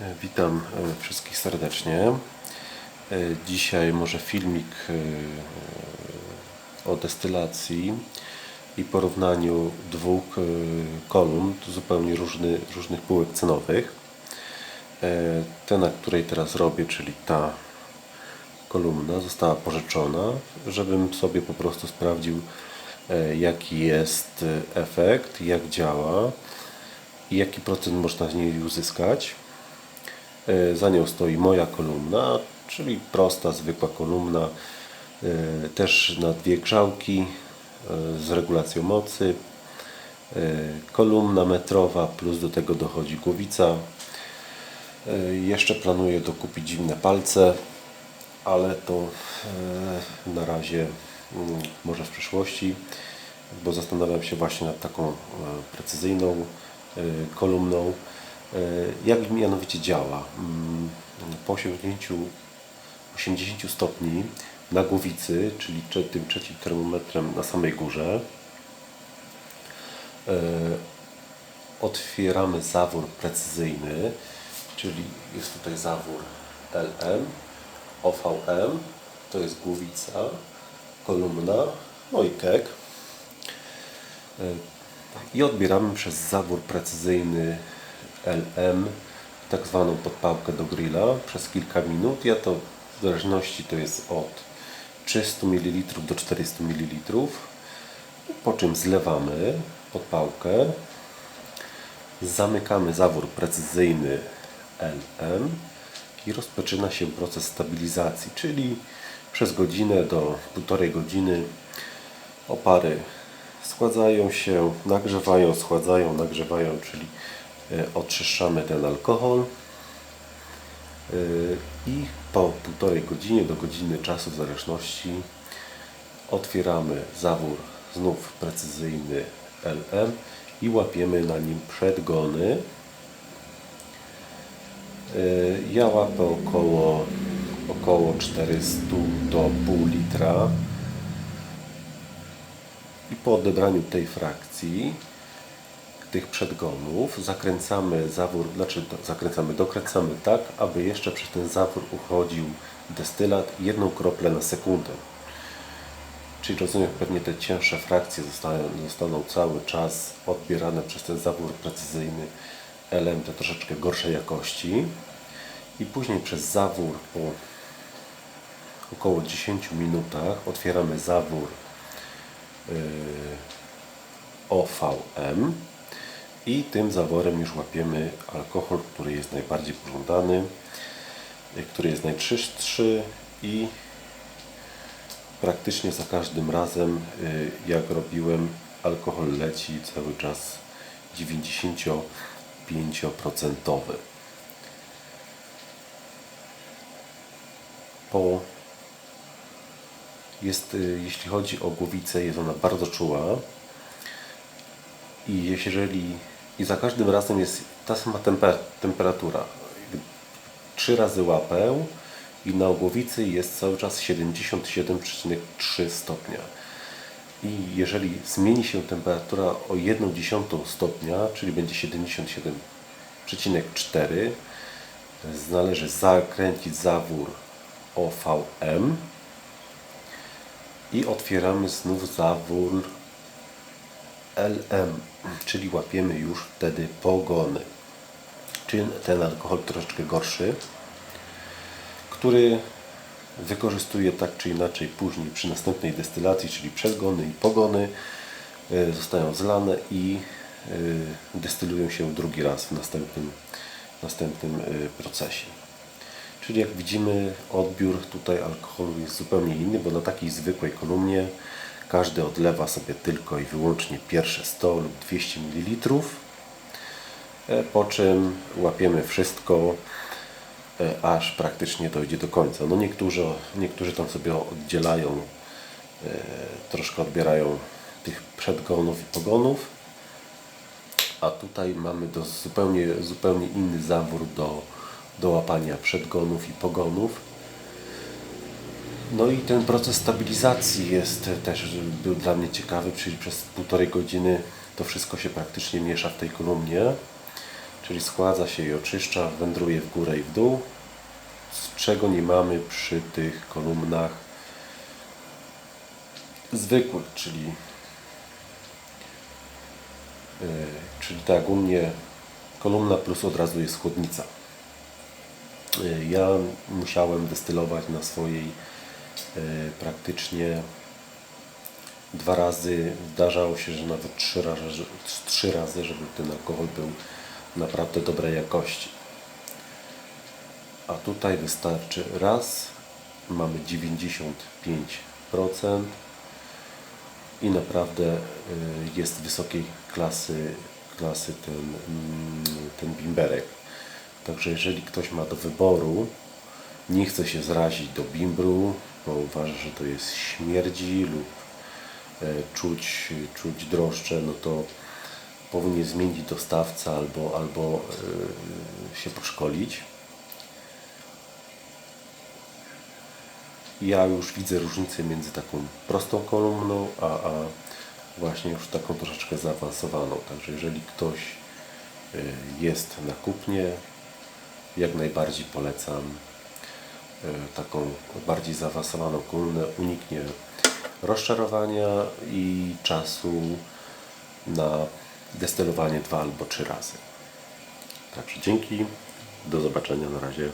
E, Witam e, wszystkich serdecznie. E, Dzisiaj może filmik o destylacji i porównaniu dwóch kolumn, zupełnie różny, różnych półek cenowych. E, Ta, na której teraz robię, czyli ta kolumna została pożyczona, żebym sobie po prostu sprawdził, jaki jest efekt, jak działa i jaki procent można z niej uzyskać. E, Za nią stoi moja kolumna, czyli prosta, zwykła kolumna, e, też na dwie grzałki e, z regulacją mocy. Kolumna metrowa, plus do tego dochodzi głowica. Jeszcze planuję dokupić zimne palce, ale to na razie mm, może w przyszłości, bo zastanawiam się właśnie nad taką precyzyjną kolumną. E, Jak mianowicie działa? Mm, Po osiągnięciu 80 stopni na głowicy, czyli tym trzecim termometrem na samej górze, e, otwieramy zawór precyzyjny, czyli jest tutaj zawór LM, OVM, to jest głowica, kolumna, no i kek. E, I odbieramy przez zawór precyzyjny LM tak zwaną podpałkę do grilla przez kilka minut. Ja to w zależności to jest od 300 ml do 400 ml. Po czym zlewamy podpałkę, zamykamy zawór precyzyjny LM i rozpoczyna się proces stabilizacji, czyli przez godzinę do półtorej godziny opary schładzają się, nagrzewają, schładzają, nagrzewają, czyli oczyszczamy ten alkohol e, i po półtorej godzinie do godziny czasu w zależności otwieramy zawór znów precyzyjny LM i łapiemy na nim przedgony. E, Ja łapę około, około 400 do pół litra i po odebraniu tej frakcji tych przedgonów zakręcamy zawór, znaczy zakręcamy, dokręcamy tak, aby jeszcze przez ten zawór uchodził destylat jedną kroplę na sekundę. Czyli rozumiem, pewnie te cięższe frakcje zostaną, zostaną cały czas odbierane przez ten zawór precyzyjny te troszeczkę gorszej jakości. I później przez zawór po około 10 minutach otwieramy zawór yy, OVM i tym zaworem już łapiemy alkohol, który jest najbardziej pożądany, yy, który jest najczystszy i praktycznie za każdym razem yy, jak robiłem alkohol leci cały czas 95%. Po jest, y, jeśli chodzi o głowicę, jest ona bardzo czuła i jeżeli i za każdym razem jest ta sama temper, temperatura. Trzy razy łapę i na głowicy jest cały czas 77,3 stopnia. I jeżeli zmieni się temperatura o 1 dziesiątą stopnia, czyli będzie 77,4, należy zakręcić zawór OVM i otwieramy znów zawór LM, czyli łapiemy już wtedy pogony. Czyli ten alkohol troszeczkę gorszy, który wykorzystuje tak czy inaczej później przy następnej destylacji, czyli przedgony i pogony y, zostają zlane i y, destylują się drugi raz w następnym, następnym y, procesie. Czyli jak widzimy odbiór tutaj alkoholu jest zupełnie inny, bo na takiej zwykłej kolumnie każdy odlewa sobie tylko i wyłącznie pierwsze 100 lub 200 ml, e, po czym łapiemy wszystko, e, aż praktycznie dojdzie do końca. No niektórzy, niektórzy tam sobie oddzielają, e, troszkę odbierają tych przedgonów i pogonów, a tutaj mamy do zupełnie, zupełnie inny zawór do, do łapania przedgonów i pogonów. No i ten proces stabilizacji jest też był dla mnie ciekawy, czyli przez półtorej godziny to wszystko się praktycznie miesza w tej kolumnie. czyli składza się i oczyszcza, wędruje w górę i w dół, z czego nie mamy przy tych kolumnach zwykłych, czyli yy, czyli tak, u mnie kolumna plus od razu jest chłodnica. Yy, Ja musiałem destylować na swojej praktycznie dwa razy, zdarzało się, że nawet trzy razy, że- trzy razy, żeby ten alkohol był naprawdę dobrej jakości. A tutaj wystarczy raz, mamy 95% i naprawdę y, jest wysokiej klasy, klasy ten, mm, ten bimberek. Także jeżeli ktoś ma do wyboru, nie chce się zrazić do bimbru, bo uważa, że to jest śmierdzi lub e, czuć, czuć drożdże, no to powinien zmienić dostawcę albo, albo e, się poszkolić. Ja już widzę różnicę między taką prostą kolumną, a, a właśnie już taką troszeczkę zaawansowaną. Także jeżeli ktoś e, jest na kupnie, jak najbardziej polecam taką bardziej zaawansowaną kolumnę. Uniknie rozczarowania i czasu na destylowanie dwa albo trzy razy. Także dzięki, do zobaczenia na razie.